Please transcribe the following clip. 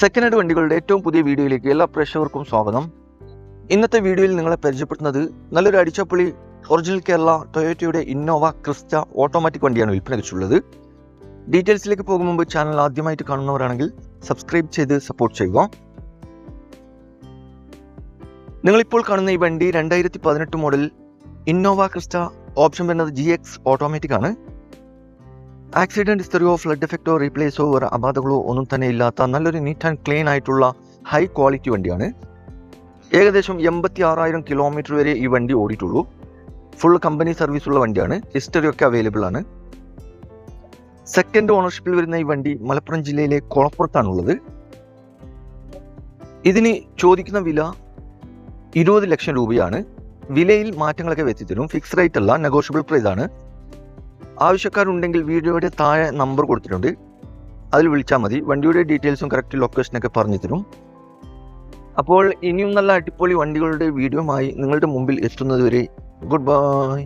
Second hand വണ്ടികളുടെ ഏറ്റവും പുതിയ വീഡിയോയിലേക്ക് എല്ലാ പ്രേക്ഷകർക്കും സ്വാഗതം. ഇന്നത്തെ വീഡിയോയിൽ നിങ്ങളെ പരിചയപ്പെടുത്തുന്നത് നല്ലൊരു അടിച്ചപ്പൊളി ഒറിജിനൽ കേരള ടൊയോറ്റയുടെ ഇന്നോവ ക്രിസ്റ്റ ഓട്ടോമാറ്റിക് വണ്ടിയാണ് വിൽപ്പന വെച്ചുള്ളത് ഡീറ്റെയിൽസിലേക്ക് പോകും മുമ്പ് ചാനൽ ആദ്യമായിട്ട് കാണുന്നവരാണെങ്കിൽ സബ്സ്ക്രൈബ് ചെയ്ത് സപ്പോർട്ട് ചെയ്യുക. നിങ്ങളിപ്പോൾ കാണുന്ന ഈ വണ്ടി രണ്ടായിരത്തി പതിനെട്ട് മോഡൽ ഇന്നോവ ക്രിസ്റ്റ ഓപ്ഷൻ വരുന്നത് ജി എക്സ് ഓട്ടോമാറ്റിക് ആണ്. ആക്സിഡന്റ് ഹിസ്റ്ററിയോ ഫ്ലഡ് എഫക്റ്റോ റീപ്ലേസോ വേറെ അപാധകളോ ഒന്നും തന്നെ ഇല്ലാത്ത നല്ലൊരു നീറ്റ് ആൻഡ് ക്ലീൻ ആയിട്ടുള്ള ഹൈ ക്വാളിറ്റി വണ്ടിയാണ്. ഏകദേശം എൺപത്തി ആറായിരം കിലോമീറ്റർ വരെ ഈ വണ്ടി ഓടിയിട്ടുള്ളൂ. ഫുൾ കമ്പനി സർവീസ് ഉള്ള വണ്ടിയാണ്. ഹിസ്റ്ററി ഒക്കെ അവൈലബിൾ ആണ്. സെക്കൻഡ് ഓണർഷിപ്പിൽ വരുന്ന ഈ വണ്ടി മലപ്പുറം ജില്ലയിലെ കുളപ്പുറത്താണുള്ളത്. ഇതിന് ചോദിക്കുന്ന വില ഇരുപത് ലക്ഷം രൂപയാണ്. വിലയിൽ മാറ്റങ്ങളൊക്കെ വെച്ചിട്ടും ഫിക്സ് റേറ്റ് അല്ല നെഗോഷ്യബിൾ പ്രൈസ് ആണ്. ആവശ്യക്കാരുണ്ടെങ്കിൽ വീഡിയോയുടെ താഴെ നമ്പർ കൊടുത്തിട്ടുണ്ട്. അതിൽ വിളിച്ചാൽ മതി. വണ്ടിയുടെ ഡീറ്റെയിൽസും കറക്റ്റ് ലൊക്കേഷനൊക്കെ പറഞ്ഞു തരും. അപ്പോൾ ഇനിയും നല്ല അടിപൊളി വണ്ടികളുടെ വീഡിയോമായി നിങ്ങളുടെ മുമ്പിൽ എത്തുന്നതുവരെ ഗുഡ് ബൈ.